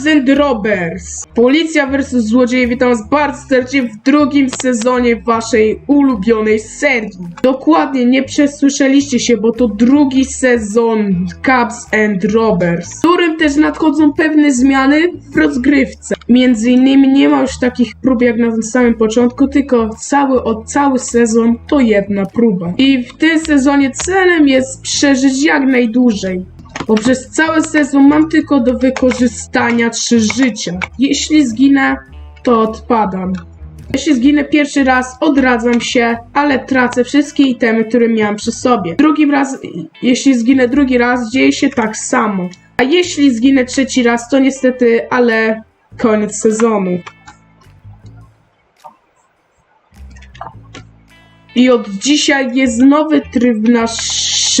Cops and Robbers. Policja vs. Złodzieje, witam was bardzo serdecznie w drugim sezonie waszej ulubionej serii. Dokładnie, nie przesłyszeliście się, bo to drugi sezon Cops and Robbers, w którym też nadchodzą pewne zmiany w rozgrywce. Między innymi nie ma już takich prób jak na samym początku, tylko cały, od cały sezon to jedna próba. I w tym sezonie celem jest przeżyć jak najdłużej. Bo przez cały sezon mam tylko do wykorzystania trzy życia. Jeśli zginę, to odpadam. Jeśli zginę pierwszy raz, odradzam się, ale tracę wszystkie itemy, które miałem przy sobie. Drugi raz, jeśli zginę drugi raz, dzieje się tak samo. A jeśli zginę trzeci raz, to niestety, ale koniec sezonu. I od dzisiaj jest nowy tryb w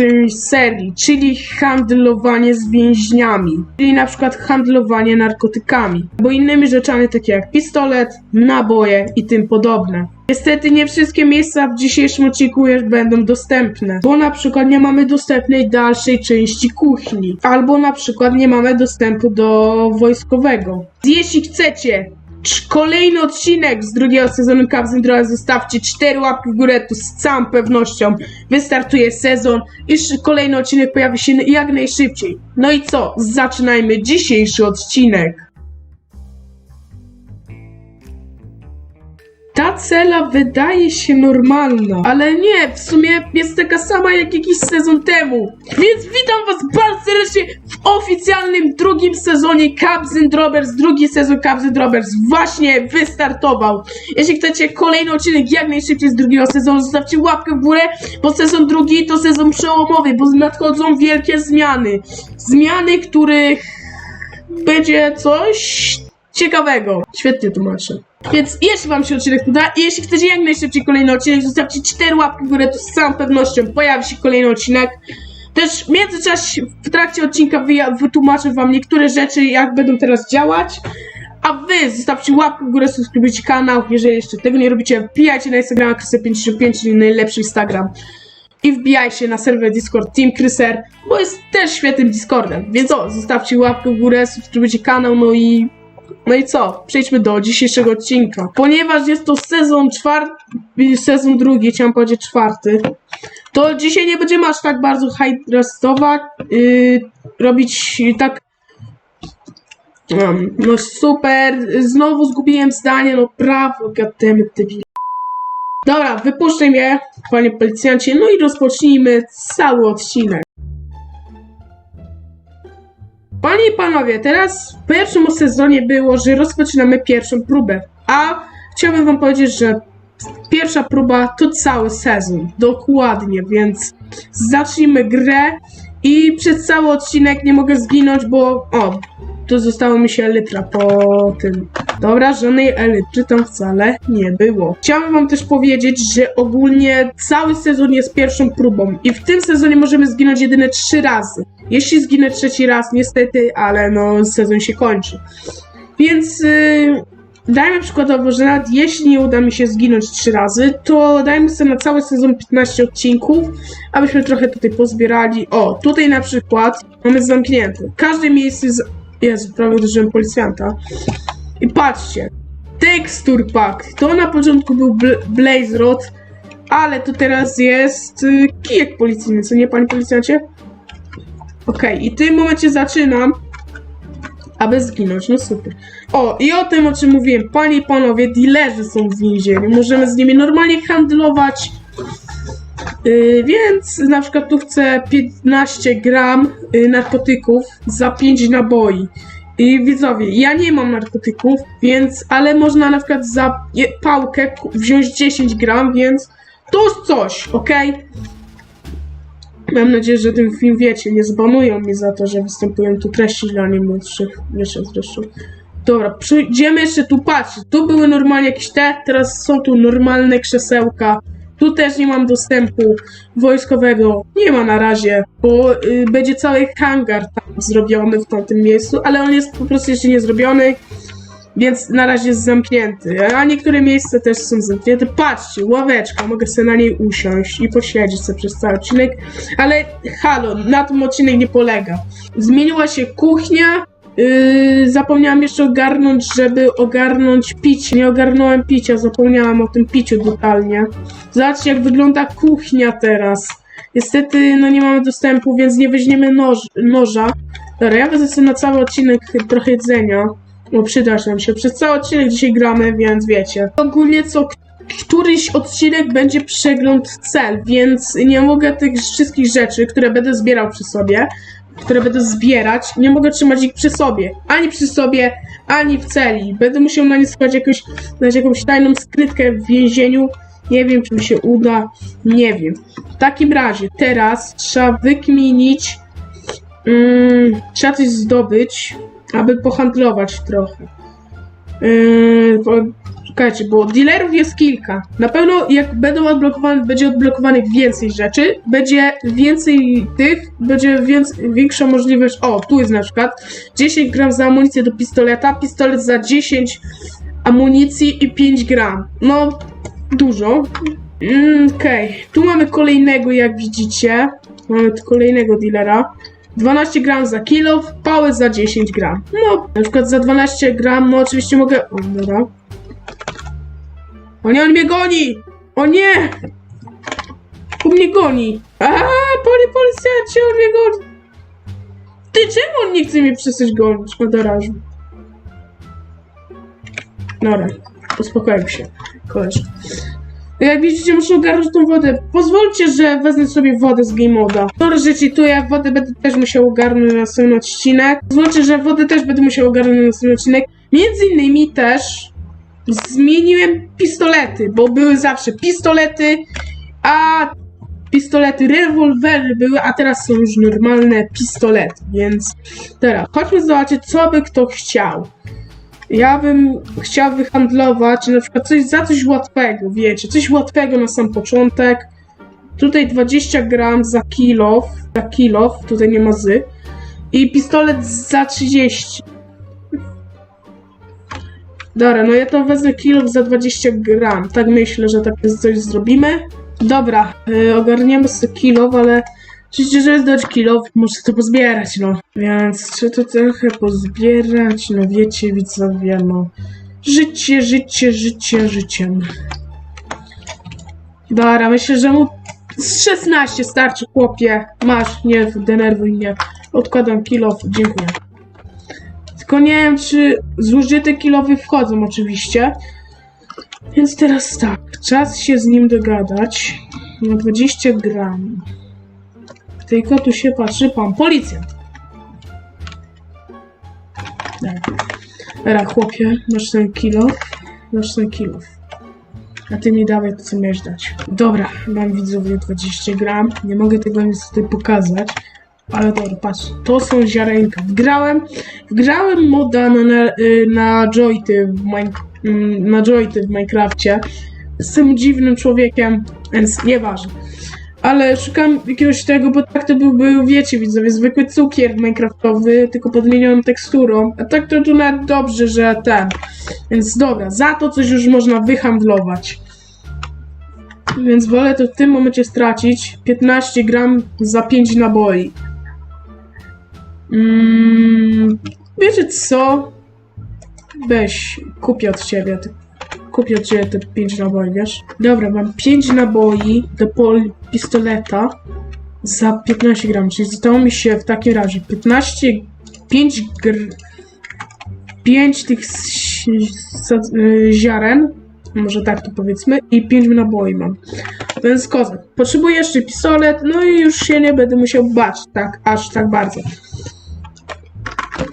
naszej serii, czyli handlowanie z więźniami. Czyli na przykład handlowanie narkotykami, albo innymi rzeczami takie jak pistolet, naboje i tym podobne. Niestety nie wszystkie miejsca w dzisiejszym odcinku już będą dostępne, bo na przykład nie mamy dostępnej dalszej części kuchni, albo na przykład nie mamy dostępu do wojskowego. Jeśli chcecie Kolejny odcinek z drugiego sezonu Royals. Zostawcie cztery łapki w górę, tu z całą pewnością wystartuje sezon i kolejny odcinek pojawi się jak najszybciej. No i co? Zaczynajmy dzisiejszy odcinek. Ta cela wydaje się normalna, ale nie, w sumie jest taka sama jak jakiś sezon temu. Więc witam was bardzo serdecznie w oficjalnym drugim sezonie Cubs and Robbers. Drugi sezon Cubs and Robbers właśnie wystartował. Jeśli chcecie kolejny odcinek jak najszybciej z drugiego sezonu, zostawcie łapkę w górę, bo sezon drugi to sezon przełomowy, bo nadchodzą wielkie zmiany. Zmiany, których będzie coś ciekawego. Świetnie tłumaczę. Więc jeśli wam się odcinek podoba i jeśli chcecie jak najszybciej kolejny odcinek, zostawcie 4 łapki w górę, to z całą pewnością pojawi się kolejny odcinek. Też w międzyczasie, w trakcie odcinka wytłumaczę wam niektóre rzeczy, jak będą teraz działać. A wy zostawcie łapkę w górę, subskrybujcie kanał. Jeżeli jeszcze tego nie robicie, wbijajcie na Instagrama Krysy55, czyli najlepszy Instagram. I wbijajcie na serwer Discord Team Kryser, bo jest też świetnym Discordem. Więc o, zostawcie łapkę w górę, subskrybujcie kanał, no i no i co? Przejdźmy do dzisiejszego odcinka. Ponieważ jest to sezon czwarty, sezon drugi, chciałem powiedzieć czwarty, to dzisiaj nie będziemy aż tak bardzo hajdrastować, yy, robić tak... Um, no super, znowu zgubiłem zdanie, no brawo, goddammit, debil. Dobra, wypuszczaj mnie, panie policjancie, no i rozpocznijmy cały odcinek. Panie i panowie, teraz w pierwszym sezonie było, że rozpoczynamy pierwszą próbę. A chciałbym wam powiedzieć, że pierwsza próba to cały sezon. Dokładnie, więc zacznijmy grę i przez cały odcinek nie mogę zginąć, bo o, tu zostało mi się elytra po tym. Dobra, żadnej elytry tam wcale nie było. Chciałbym wam też powiedzieć, że ogólnie cały sezon jest pierwszą próbą i w tym sezonie możemy zginąć jedynie trzy razy. Jeśli zginę trzeci raz, niestety, ale no sezon się kończy. Więc yy, dajmy przykładowo, że nawet jeśli nie uda mi się zginąć trzy razy, to dajmy sobie na cały sezon 15 odcinków, abyśmy trochę tutaj pozbierali. O, tutaj na przykład mamy zamknięte. Każde miejsce jest... Jezu, prawie uderzyłem policjanta. I patrzcie, tekstur pack. To na początku był bl Blaze Rod, ale to teraz jest y, kijek policyjny, co nie, panie policjancie? Okej, i w tym momencie zaczynam, aby zginąć. No super. O, i o tym, o czym mówiłem, panie i panowie, dealerzy są w więzieniu. Możemy z nimi normalnie handlować. Yy, więc na przykład tu chcę 15 gram yy, narkotyków za 5 naboi. I widzowie, ja nie mam narkotyków, więc, ale można na przykład za je- pałkę wziąć 10 gram, więc to jest coś, okej? Mam nadzieję, że ten film wiecie, nie zbanują mi za to, że występują tu treści dla niemłodszych. Wiecie zresztą. Dobra, przejdziemy jeszcze tu patrzeć. Tu były normalnie jakieś te, teraz są tu normalne krzesełka. Tu też nie mam dostępu wojskowego. Nie ma na razie, bo y, będzie cały hangar tam zrobiony w tamtym miejscu, ale on jest po prostu jeszcze nie zrobiony, więc na razie jest zamknięty. A niektóre miejsca też są zamknięte. Patrzcie, ławeczka, mogę sobie na niej usiąść i posiedzieć sobie przez cały odcinek. Ale halo, na tym odcinek nie polega. Zmieniła się kuchnia, Yy, zapomniałam jeszcze ogarnąć, żeby ogarnąć picie. Nie ogarnąłem picia, zapomniałam o tym piciu totalnie. Zobaczcie, jak wygląda kuchnia teraz. Niestety, no nie mamy dostępu, więc nie weźmiemy noż, noża. Dobra, ja wezmę sobie na cały odcinek trochę jedzenia. No przyda nam się. Przez cały odcinek dzisiaj gramy, więc wiecie. Ogólnie co któryś odcinek będzie przegląd cel, więc nie mogę tych wszystkich rzeczy, które będę zbierał przy sobie, które będę zbierać, nie mogę trzymać ich przy sobie. Ani przy sobie, ani w celi. Będę musiał na nie schować jakąś, jakąś tajną skrytkę w więzieniu. Nie wiem, czy mi się uda. Nie wiem. W takim razie, teraz trzeba wykminić, mm, trzeba coś zdobyć, aby pohandlować trochę. Yy, czekajcie, bo dealerów jest kilka. Na pewno jak będą odblokowane, będzie odblokowanych więcej rzeczy, będzie więcej tych, będzie więc, większa możliwość. O, tu jest na przykład 10 gram za amunicję do pistoleta, pistolet za 10 amunicji i 5 gram. No, dużo. Mm, Okej, tu mamy kolejnego, jak widzicie. Mamy kolejnego dealera. 12 gram za kilo, pały za 10 gram. No, na przykład za 12 gram, no oczywiście mogę... O, dobra. O nie, on mnie goni! O nie! On mnie goni! A, poli policjancie, on mnie goni! Ty, czemu on nie chce mnie przestać gonić? O, dorażu. Dobra, uspokoił się, koleżka. Jak widzicie, muszę ogarnąć tą wodę. Pozwólcie, że wezmę sobie wodę z game moda. Sorry, że cheatuję, wodę będę też musiał ogarnąć na następny odcinek. Pozwólcie, że wodę też będę musiał ogarnąć na następny odcinek. Między innymi też zmieniłem pistolety, bo były zawsze pistolety, a pistolety rewolwery były, a teraz są już normalne pistolety, więc teraz chodźmy zobaczyć, co by kto chciał. Ja bym chciał wyhandlować na przykład coś za coś łatwego, wiecie, coś łatwego na sam początek. Tutaj 20 gram za kilo, za kilo, tutaj nie ma zy. I pistolet za 30. Dobra, no ja to wezmę kilo za 20 gram. Tak myślę, że tak coś zrobimy. Dobra, y, ogarniemy sobie kilo, ale oczywiście, że jest dać kilo, muszę to pozbierać, no. Więc trzeba to trochę pozbierać, no wiecie, widzowie, no. Życie, życie, życie, życiem. Dobra, myślę, że mu z 16 starczy, chłopie. Masz, nie denerwuj mnie. Odkładam kilo, dziękuję. Tylko nie wiem, czy zużyte kilowy wchodzą oczywiście. Więc teraz tak, czas się z nim dogadać. Na 20 gram. Tylko tu się patrzy pan policjant. Dobra. Dobra, chłopie, masz ten kilo. Masz ten kilo. A ty mi dawaj to, co miałeś dać. Dobra, mam widzowie 20 gram. Nie mogę tego niestety pokazać. Ale dobra, patrz, to są ziarenka. Wgrałem, wgrałem moda na, na, y, na joyty w Mine, mm, na joyty w Minecrafcie. Dziwnym człowiekiem, więc nieważne. Ale szukam jakiegoś tego, bo tak to byłby, wiecie widzowie, zwykły cukier minecraftowy, tylko podmienioną teksturą. A tak to tu nawet dobrze, że ten. Więc dobra, za to coś już można wyhandlować. Więc wolę to w tym momencie stracić. 15 gram za 5 naboi. Mm, wiecie co? Weź, kupię od ciebie. Te, kupię od ciebie te 5 naboi, wiesz? Dobra, mam 5 naboi do pol pistoleta za 15 gram, czyli zostało mi się w takim razie 15, 5 gr... 5 tych y, ziaren, może tak to powiedzmy, i 5 naboi mam. Więc kozak. Potrzebuję jeszcze pistolet, no i już się nie będę musiał bać tak, aż tak bardzo.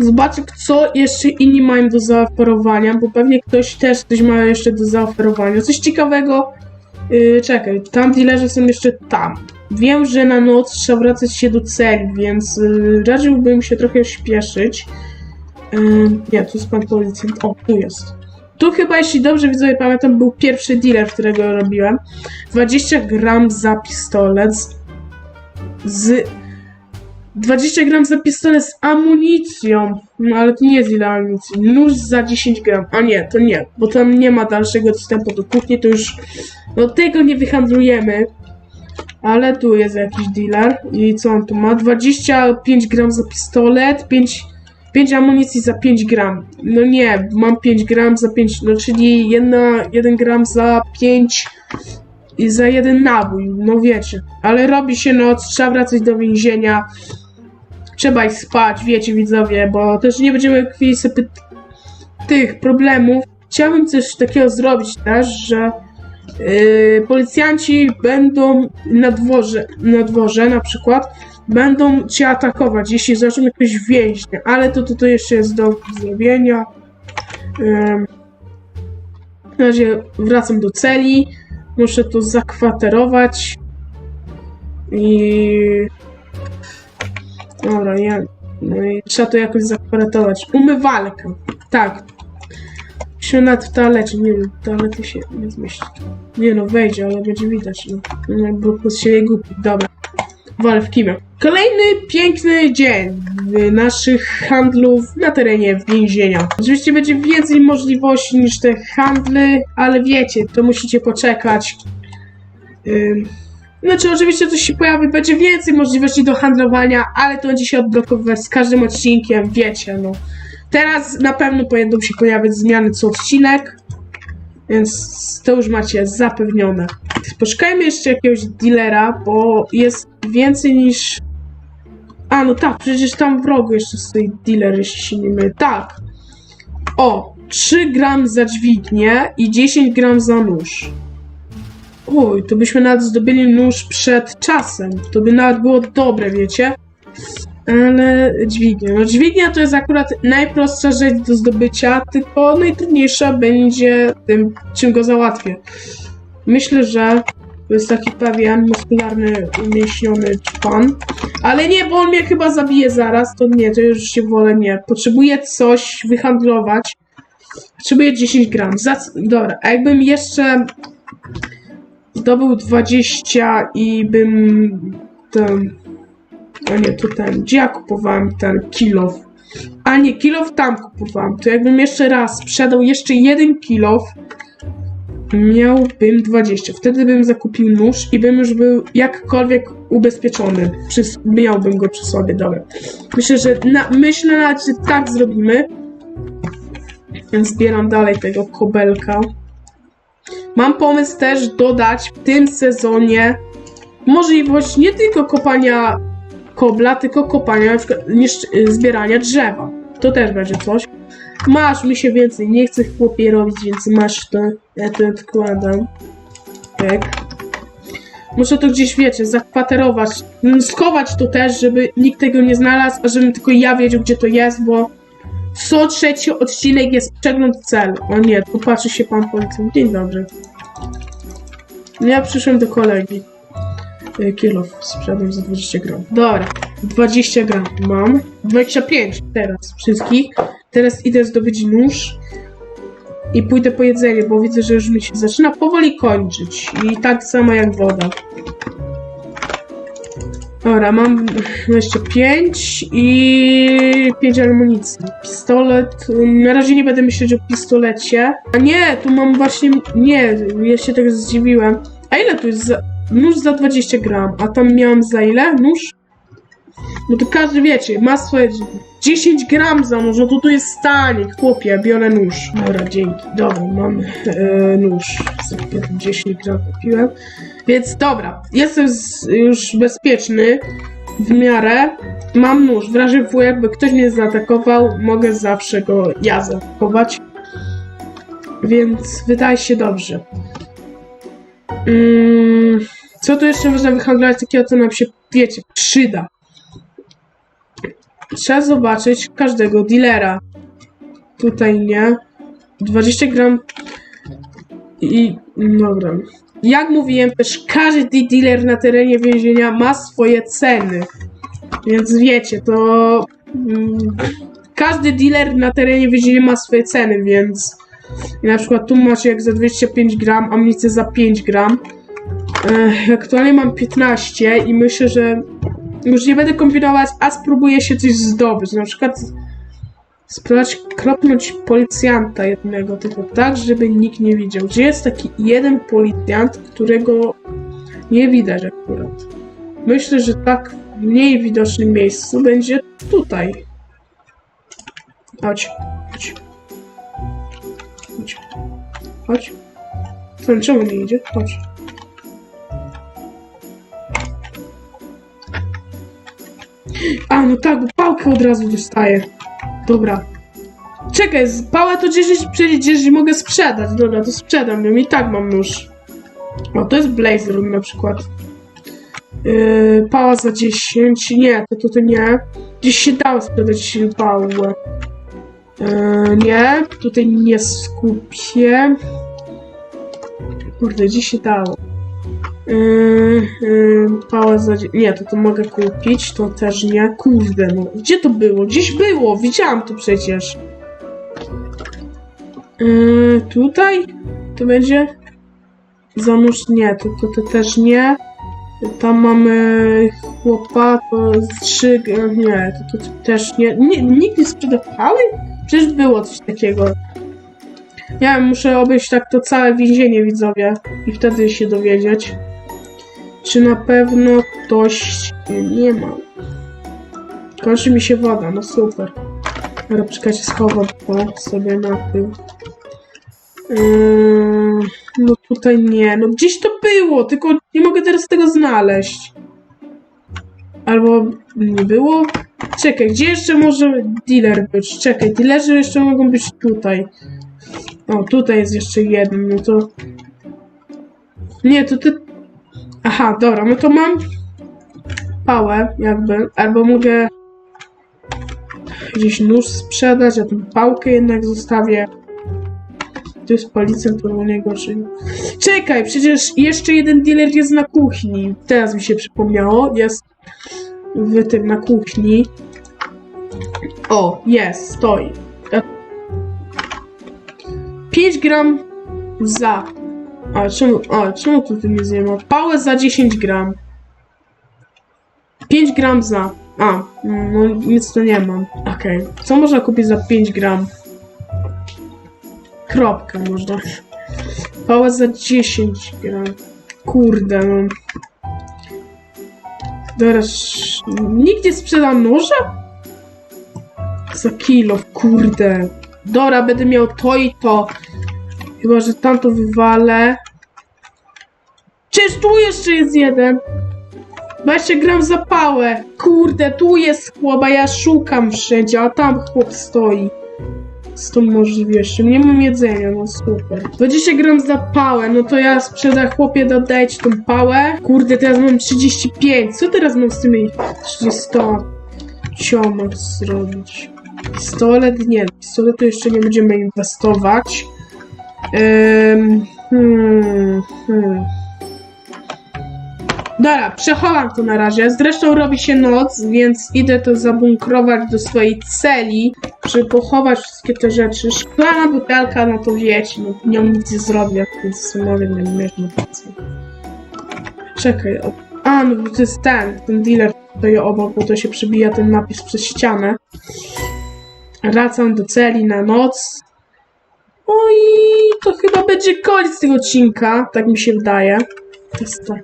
Zobaczę, co jeszcze inni mają do zaoferowania, bo pewnie ktoś też coś ma jeszcze do zaoferowania. Coś ciekawego. Yy, czekaj, tam dealerzy są jeszcze tam. Wiem, że na noc trzeba wracać się do celi, więc yy, radziłbym się trochę śpieszyć. Yy, nie, tu jest pan policjant. O, tu jest. Tu chyba, jeśli dobrze widzowie pamiętam, był pierwszy dealer, którego robiłem. 20 gram za pistolet z, z 20 gram za pistolet z amunicją. No ale to nie jest ile amunicji. Nóż za 10 gram. A nie, to nie, bo tam nie ma dalszego dostępu do kuchni, to już no tego nie wyhandlujemy. Ale tu jest jakiś dealer. I co on tu ma? 25 gram za pistolet, 5 5 amunicji za 5 gram. No nie, mam 5 gram za 5, no czyli 1 gram za 5 i za jeden nabój, no wiecie. Ale robi się noc, trzeba wracać do więzienia. Trzeba ich spać, wiecie widzowie, bo też nie będziemy chwili sobie tych problemów. Chciałbym coś takiego zrobić też, że yy, policjanci będą na dworze, na dworze na przykład, będą cię atakować, jeśli zaczną jakieś więźnie, ale to, to, to jeszcze jest do zrobienia. Ym, na razie wracam do celi, muszę tu zakwaterować i... Dobra, nie. No i trzeba to jakoś zakwaterować. Umywalkę. Tak. Się nad w toalecie, nie wiem, toalety się nie zmieści. Nie no, wejdzie, ale będzie widać, no. No, Bo się jej głupi. Dobra. Walę w kimę. Kolejny piękny dzień w naszych handlów na terenie więzienia. Oczywiście będzie więcej możliwości niż te handly, ale wiecie, to musicie poczekać. Ym, Znaczy, oczywiście coś się pojawi, będzie więcej możliwości do handlowania, ale to będzie się odblokowywać z każdym odcinkiem, wiecie, no. Teraz na pewno będą się pojawiać zmiany co odcinek, więc to już macie zapewnione. Poszukajmy jeszcze jakiegoś dealera, bo jest więcej niż... A, no tak, przecież tam w rogu jeszcze stoi dealer, jeśli się nie mylę. Tak. O, 3 gram za dźwignię i 10 gram za nóż. Oj, to byśmy nawet zdobyli nóż przed czasem. To by nawet było dobre, wiecie? Ale dźwignia. No dźwignia to jest akurat najprostsza rzecz do zdobycia, tylko najtrudniejsza będzie tym, czym go załatwię. Myślę, że to jest taki pewien muskularny, umieśniony pan. Ale nie, bo on mnie chyba zabije zaraz. To nie, to już się wolę nie. Potrzebuję coś wyhandlować. Potrzebuję 10 gram. Za, c- dobra, a jakbym jeszcze zdobył 20 i bym ten... A nie, to ten. Gdzie ja kupowałem ten kilof? A nie, kilof tam kupowałem. To jakbym jeszcze raz sprzedał jeszcze jeden kilof, miałbym 20. Wtedy bym zakupił nóż i bym już był jakkolwiek ubezpieczony. Przy, miałbym go przy sobie, dobra. Myślę, że na, myślę że tak zrobimy. Zbieram dalej tego kobelka. Mam pomysł też dodać w tym sezonie możliwość nie tylko kopania kobla, tylko kopania, na przykład zbierania drzewa. To też będzie coś. Masz mi się więcej, nie chcę chłopie robić, więc masz to. Ja to odkładam. Tak. Muszę to gdzieś, wiecie, zakwaterować. Schować to też, żeby nikt tego nie znalazł, a żebym tylko ja wiedział, gdzie to jest, bo co trzeci odcinek jest przegląd celu. O nie, popatrzy się pan policjant. Dzień dobry. Ja przyszłem do kolegi. Y, Kilo sprzedam za 20 gram. Dobra, 20 gram mam. 25 teraz wszystkich. Teraz idę zdobyć nóż i pójdę po jedzenie, bo widzę, że już mi się zaczyna powoli kończyć. I tak samo jak woda. Dobra, mam 25 i 5 amunicji. Pistolet. ym, Na razie nie będę myśleć o pistolecie. A nie, tu mam właśnie. Nie, ja się tak zdziwiłem. A ile tu jest za. Nóż za 20 gram, a tam miałam za ile? Nóż? No to każdy wiecie, ma swoje 10 gram za nóż, no to tu jest stanik, chłopie, biorę nóż. Dobra, dzięki. Dobra, mam e, nóż. Sobie 10 gram kupiłem. Więc dobra, jestem z, już bezpieczny w miarę. Mam nóż. W razie W, jakby ktoś mnie zaatakował, mogę zawsze go ja zaatakować. Więc wydaje się dobrze. Mm, co tu jeszcze można wyhandlować takiego, co nam się, wiecie, przyda? Trzeba zobaczyć każdego dealera. Tutaj nie. 20 gram. I dobra. Jak mówiłem, też każdy dealer na terenie więzienia ma swoje ceny. Więc wiecie, to. Mm, każdy dealer na terenie więzienia ma swoje ceny, więc. Na przykład tu macie jak za 25 gram, amunicję za 5 gram. Ech, aktualnie mam 15 i myślę, że już nie będę kombinować, a spróbuję się coś zdobyć. Na przykład spróbować kropnąć policjanta jednego, tylko tak, żeby nikt nie widział. Gdzie jest taki jeden policjant, którego nie widać akurat? Myślę, że tak w mniej widocznym miejscu będzie tutaj. Chodź, chodź. Chodź. Chodź. Co, czemu nie idzie? Chodź. A, no tak, pałkę od razu dostaję. Dobra. Czekaj, pałę to 10 przecież mogę sprzedać. Dobra, to sprzedam ją i tak mam nóż. O, to jest Blazer na przykład. Yy, pała za 10. Nie, to tutaj nie. Gdzieś się dało sprzedać pałę. Yy, nie, tutaj nie skupię. Kurde, gdzieś się dało. Yy, yy, Nie, to to mogę kupić, to też nie. Kurde, no. Gdzie to było? Gdzieś było, widziałam to przecież. Yy, tutaj? To będzie? Zanurz nie, to, to, to też nie. Tam mamy chłopa, to trzy... Nie, to, to, to też nie. nie. Nikt nie sprzedawały? Przecież było coś takiego. Wiem, muszę obejść tak to całe więzienie, widzowie. I wtedy się dowiedzieć. Czy na pewno ktoś nie ma. Kończy mi się woda, no super. Dobra, czekajcie, schowam to sobie na tył. Yy, no tutaj nie, no gdzieś to było, tylko nie mogę teraz tego znaleźć. Albo nie było? Czekaj, gdzie jeszcze może dealer być? Czekaj, dealerzy jeszcze mogą być tutaj. O, tutaj jest jeszcze jeden, no to... Nie, to ty... Aha, dobra, no to mam pałę, jakby, albo mogę gdzieś nóż sprzedać, a tą pałkę jednak zostawię. To jest policjant, to było najgorsze. Czekaj, przecież jeszcze jeden dealer jest na kuchni. Teraz mi się przypomniało, jest w tym na kuchni. O, jest, stoi. 5 gram za. A czemu, a czemu tu tym nie? Pałę za 10 gram. 5 gram za. A, no nic tu nie mam. Okej. Co można kupić za 5 gram? Kropkę można. Pałę za 10 gram. Kurde, no. Teraz nikt nie sprzeda noża? Za kilo, kurde. Dobra, będę miał to i to. Chyba, że tamto wywalę. Czyż tu jeszcze jest jeden? 20 gram za pałę. Kurde, tu jest chłop, a ja szukam wszędzie, a tam chłop stoi. Z tą możliwością. Nie mam jedzenia, no super. 20 gram za pałę, no to ja sprzedam chłopie, dodać tą pałę. Kurde, teraz mam 35. Co teraz mam z tymi 30 ciomach zrobić? Pistolet? Nie, pistoletu jeszcze nie będziemy inwestować. Ym, hmm, hmm. Dobra, przechowam to na razie. Zresztą robi się noc, więc idę to zabunkrować do swojej celi, żeby pochować wszystkie te rzeczy. Szklana butelka, no to wiecie, no nią nic nie zrobię, więc mogę nie na pracy. Czekaj, o, a no bo to jest ten, ten dealer tutaj obok, bo to się przebija ten napis przez ścianę. Wracam do celi na noc. No i to chyba będzie koniec tego odcinka, tak mi się wydaje. To jest tak.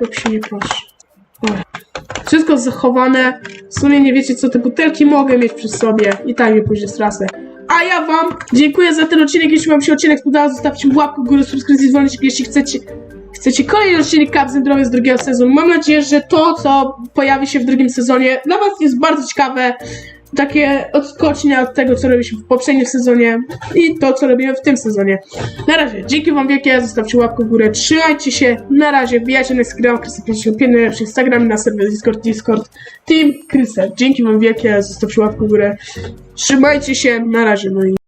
Jak się nie prosi. Dobra. Wszystko zachowane. W sumie nie wiecie co, te butelki mogę mieć przy sobie. I tak mnie pójdzie strasne. A ja wam dziękuję za ten odcinek. Jeśli wam się odcinek podobał, zostawcie łapkę w górę, subskrypcję, dzwoneczek, jeśli chcecie. Chcecie kolejny odcinek Captain Zdrowia z drugiego sezonu. Mam nadzieję, że to, co pojawi się w drugim sezonie, dla was jest bardzo ciekawe. Takie odskocznia od tego, co robiliśmy w poprzednim sezonie i to, co robimy w tym sezonie. Na razie, dzięki wam wielkie, zostawcie łapkę w górę, trzymajcie się, na razie, wbijajcie na Instagram, Krysa najlepszy Instagram, na serwer Discord, Discord, Team Krysa. Dzięki wam wielkie, zostawcie łapkę w górę, trzymajcie się, na razie, no i